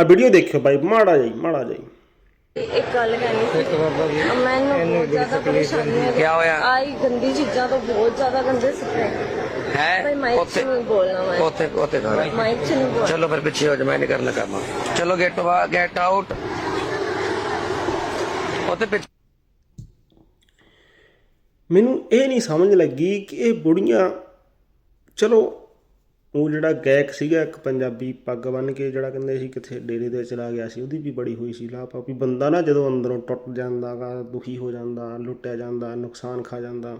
ਆ ਵੀਡੀਓ ਦੇਖਿਓ ਬਾਈ ਮਾੜਾ ਜਾਈ ਮਾੜਾ ਜਾਈ ਇੱਕ ਗੱਲ ਕਹਿਣੀ ਸੀ ਮੈਨੂੰ ਬਹੁਤ ਜ਼ਿਆਦਾ ਪਰੇਸ਼ਾਨੀ ਹੈ ਕਿਆ ਹੋਇਆ? ਆਈ ਗੰਦੀ ਚੀਜ਼ਾਂ ਤੋਂ ਬਹੁਤ ਜ਼ਿਆਦਾ ਗੰਦੇ ਸੁਪਨੇ ਹੈ? ਮਾਈਕ 'ਚ ਉੱਥੇ ਨਹੀਂ ਬੋਲਣਾ ਮੈਂ। ਉੱਥੇ ਉੱਥੇ ਕਰ। ਮਾਈਕ 'ਚ ਨਹੀਂ ਬੋਲਣਾ। ਚਲੋ ਫਿਰ ਪਿੱਛੇ ਹੋ ਜਾ ਮੈਂ ਨਹੀਂ ਕਰਨਾ ਕੰਮ ਚਲੋ ਗੈਟ ਗੈਟ ਆਊਟ ਉੱਥੇ ਪਿੱਛੇ ਮੈਨੂੰ ਇਹ ਨਹੀਂ ਸਮਝ ਲੱਗੀ ਕਿ ਇਹ ਬੁੜੀਆਂ ਚਲੋ ਉਹ ਜਿਹੜਾ ਗਾਇਕ ਸੀਗਾ ਇੱਕ ਪੰਜਾਬੀ ਪੱਗ ਬੰਨ ਕੇ ਜਿਹੜਾ ਕਹਿੰਦੇ ਸੀ ਕਿੱਥੇ ਡੇਰੇ ਦੇ ਚਲਾ ਗਿਆ ਸੀ, ਉਹਦੀ ਵੀ ਬੜੀ ਹੋਈ ਸੀ ਲਾਪਾ ਵੀ ਬੰਦਾ ਨਾ ਜਦੋਂ ਅੰਦਰੋਂ ਟੁੱਟ ਜਾਂਦਾਗਾ ਦੁਖੀ ਹੋ ਜਾਂਦਾ, ਲੁੱਟਿਆ ਜਾਂਦਾ, ਨੁਕਸਾਨ ਖਾ ਜਾਂਦਾ,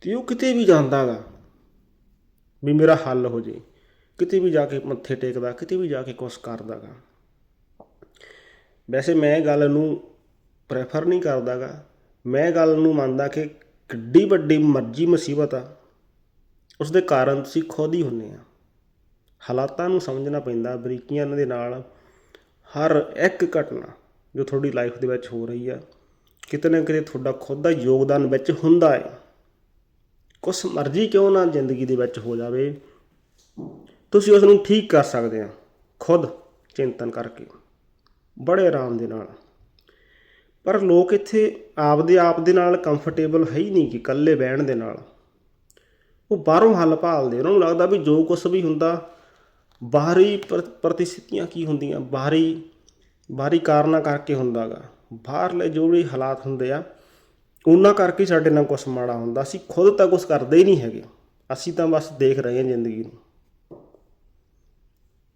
ਤੇ ਉਹ ਕਿਤੇ ਵੀ ਜਾਂਦਾਗਾ ਵੀ ਮੇਰਾ ਹੱਲ ਹੋ ਜੇ, ਕਿਤੇ ਵੀ ਜਾ ਕੇ ਮੱਥੇ ਟੇਕਦਾ, ਕਿਤੇ ਵੀ ਜਾ ਕੇ ਕੁਛ ਕਰਦਾਗਾ ਵੈਸੇ ਮੈਂ ਗੱਲ ਨੂੰ ਪ੍ਰੈਫਰ ਨਹੀਂ ਕਰਦਾਗਾ ਮੈਂ ਗੱਲ ਨੂੰ ਮੰਨਦਾ ਕਿ ਕਿੱਡੀ ਵੱਡੀ ਮਰਜ਼ੀ ਮੁਸੀਬਤ ਆ ਉਸ ਦੇ ਕਾਰਨ ਤੁਸੀਂ ਖੁਦ ਹੀ ਹੁੰਦੇ ਆ। ਹਾਲਾਤਾਂ ਨੂੰ ਸਮਝਣਾ ਪੈਂਦਾ, ਬਰੀਕੀਆਂ ਦੇ ਨਾਲ ਹਰ ਇੱਕ ਘਟਨਾ ਜੋ ਤੁਹਾਡੀ ਲਾਈਫ ਦੇ ਵਿੱਚ ਹੋ ਰਹੀ ਆ, ਕਿਤੇ ਨਾ ਕਿਤੇ ਤੁਹਾਡਾ ਖੁਦ ਦਾ ਯੋਗਦਾਨ ਵਿੱਚ ਹੁੰਦਾ ਹੈ। ਕੁਛ ਮਰਜ਼ੀ ਕਿਉਂ ਨਾ ਜ਼ਿੰਦਗੀ ਦੇ ਵਿੱਚ ਹੋ ਜਾਵੇ, ਤੁਸੀਂ ਉਸ ਨੂੰ ਠੀਕ ਕਰ ਸਕਦੇ ਆ, ਖੁਦ ਚਿੰਤਨ ਕਰਕੇ, ਬੜੇ ਆਰਾਮ ਦੇ ਨਾਲ। ਪਰ ਲੋਕ ਇੱਥੇ ਆਪਦੇ ਆਪ ਦੇ ਨਾਲ ਕੰਫਰਟੇਬਲ ਹੈ ਹੀ ਨਹੀਂ ਕਿ ਇਕੱਲੇ ਬਹਿਣ ਦੇ ਨਾਲ। ਉਹ ਬਾਹਰੋਂ ਹੱਲ ਭਾਲਦੇ ਉਹਨਾਂ ਨੂੰ ਲੱਗਦਾ ਵੀ ਜੋ ਕੁਝ ਵੀ ਹੁੰਦਾ, ਬਾਹਰੀ ਪਰ- ਪ੍ਰਤੀਸਥਿਤੀਆਂ ਕੀ ਹੁੰਦੀਆਂ? ਬਾਹਰੀ ਬਾਹਰੀ ਕਾਰਨਾਂ ਕਰਕੇ ਹੁੰਦਾਗਾ। ਬਾਹਰਲੇ ਜੋ ਵੀ ਹਾਲਾਤ ਹੁੰਦੇ ਆ, ਉਹਨਾਂ ਕਰਕੇ ਸਾਡੇ ਨਾਲ ਕੁਝ ਮਾੜਾ ਹੁੰਦਾ। ਅਸੀਂ ਖੁਦ ਤਾਂ ਕੁਝ ਕਰਦੇ ਹੀ ਨਹੀਂ ਹੈਗੇ। ਅਸੀਂ ਤਾਂ ਬਸ ਦੇਖ ਰਹੇ ਹਾਂ ਜ਼ਿੰਦਗੀ ਨੂੰ।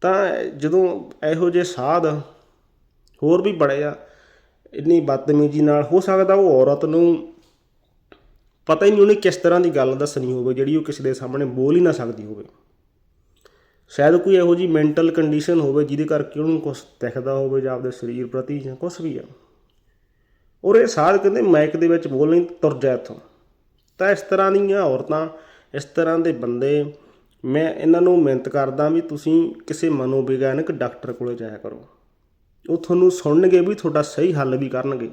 ਤਾਂ ਜਦੋਂ ਇਹੋ ਜਿਹੇ ਸਾਧ ਹੋਰ ਵੀ ਬੜੇ ਆ, ਇੰਨੀ ਬਦਤਮੀਜ਼ੀ ਨਾਲ ਹੋ ਸਕਦਾ ਉਹ ਔਰਤ ਨੂੰ ਪਤਾ ਹੀ ਨਹੀਂ ਉਹਨੇ ਕਿਸ ਤਰ੍ਹਾਂ ਦੀ ਗੱਲ ਦੱਸਣੀ ਹੋਵੇ, ਜਿਹੜੀ ਉਹ ਕਿਸੇ ਦੇ ਸਾਹਮਣੇ ਬੋਲ ਹੀ ਨਾ ਸਕਦੀ ਹੋਵੇ। ਸ਼ਾਇਦ ਕੋਈ ਇਹੋ ਜੀ ਮੈਂਟਲ ਕੰਡੀਸ਼ਨ ਹੋਵੇ ਜਿਹਦੇ ਕਰਕੇ ਉਹਨੂੰ ਕੁਝ ਦਿਖਦਾ ਹੋਵੇ ਜਾਂ ਆਪਦੇ ਸਰੀਰ ਪ੍ਰਤੀ ਜਾਂ ਕੁਝ ਵੀ ਆ। ਔਰ ਇਹ ਸਾਧ ਕਹਿੰਦੇ ਮਾਈਕ ਦੇ ਵਿੱਚ ਬੋਲਣੀ ਤੁਰ ਜਾ ਇੱਥੋਂ। ਤਾਂ ਇਸ ਤਰ੍ਹਾਂ ਦੀਆਂ ਔਰਤਾਂ, ਇਸ ਤਰ੍ਹਾਂ ਦੇ ਬੰਦੇ, ਮੈਂ ਇਹਨਾਂ ਨੂੰ ਮਿਹਨਤ ਕਰਦਾ ਵੀ ਤੁਸੀਂ ਕਿਸੇ ਮਨੋਵਿਗਿਆਨਕ ਡਾਕਟਰ ਕੋਲੇ ਜਾਇਆ ਕਰੋ। ਉਹ ਤੁਹਾਨੂੰ ਸੁਣਨਗੇ ਵੀ ਤੁਹਾਡਾ ਸਹੀ ਹੱਲ ਵੀ ਕਰਨਗੇ।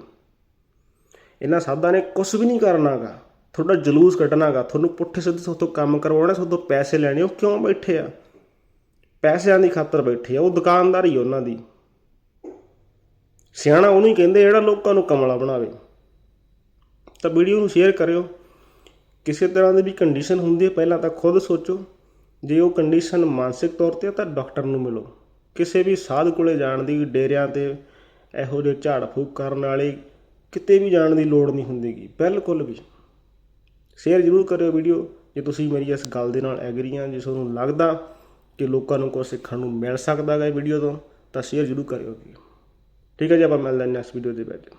ਇਹਨਾਂ ਸਾਧਾਂ ਨੇ ਕੁਝ ਵੀ ਨਹੀਂ ਕਰਨਾਗਾ। ਤੁਹਾਡਾ ਜਲੂਸ ਕੱਢਣਾਗਾ ਤੁਹਾਨੂੰ ਪੁੱਠੇ ਸਿੱਧੇ ਤੁਹਾਡੇ ਤੋਂ ਕੰਮ ਕਰਵਾਉਣਾ ਤੁਹਾਡੇ ਤੋਂ ਪੈਸੇ ਲੈਣੇ, ਉਹ ਕਿਉਂ ਬੈਠੇ ਆ? ਪੈਸਿਆਂ ਦੀ ਖਾਤਰ ਬੈਠੇ ਆ, ਉਹ ਦੁਕਾਨਦਾਰ ਹੀ ਉਹਨਾਂ ਦੀ। ਸਿਆਣਾ ਉਹਨੂੰ ਹੀ ਕਹਿੰਦੇ ਜਿਹੜਾ ਲੋਕਾਂ ਨੂੰ ਕਮਲਾ ਬਣਾਵੇ। ਤਾਂ ਵੀਡੀਓ ਨੂੰ ਸ਼ੇਅਰ ਕਰਿਓ। ਕਿਸੇ ਤਰ੍ਹਾਂ ਦੀ ਵੀ ਕੰਡੀਸ਼ਨ ਹੁੰਦੀ ਹੈ, ਪਹਿਲਾਂ ਤਾਂ ਖੁਦ ਸੋਚੋ। ਜੇ ਉਹ ਕੰਡੀਸ਼ਨ ਮਾਨਸਿਕ ਤੌਰ ਤੇ ਤਾਂ ਡਾਕਟਰ ਨੂੰ ਮਿਲੋ। ਕਿਸੇ ਵੀ ਸਾਧ ਕੋਲੇ ਜਾਣ ਦੀ, ਡੇਰਿਆਂ ਤੇ ਇਹੋ ਜਿਹੇ ਝਾੜ ਫੂਕ ਕਰਨ ਵਾਲੇ ਕਿਤੇ ਵੀ ਜਾਣ ਦੀ ਲੋੜ ਨਹੀਂ ਹੁੰਦੀਗੀ ਬਿਲਕੁਲ ਵੀ। ਸ਼ੇਅਰ ਜ਼ਰੂਰ ਕਰਿਓ ਵੀਡੀਓ, ਜੇ ਤੁਸੀਂ ਮੇਰੀ ਇਸ ਗੱਲ ਦੇ ਨਾਲ ਐਗਰੀ ਆ, ਜੇ ਤੁਹਾਨੂੰ ਲੱਗਦਾ ਕਿ ਲੋਕਾਂ ਨੂੰ ਕੁਝ ਸਿੱਖਣ ਨੂੰ ਮਿਲ ਸਕਦਾ ਹੈ ਵੀਡੀਓ ਤੋਂ, ਤਾਂ ਸ਼ੇਅਰ ਜ਼ਰੂਰ ਕਰਿਓ ਜੀ ਠੀਕ ਹੈ ਜੀ, ਆਪਾਂ ਮਿਲਦੇ ਹਾਂ ਨੈਕਸਟ ਵੀਡੀਓ ਦੇ ਵਿੱਚ।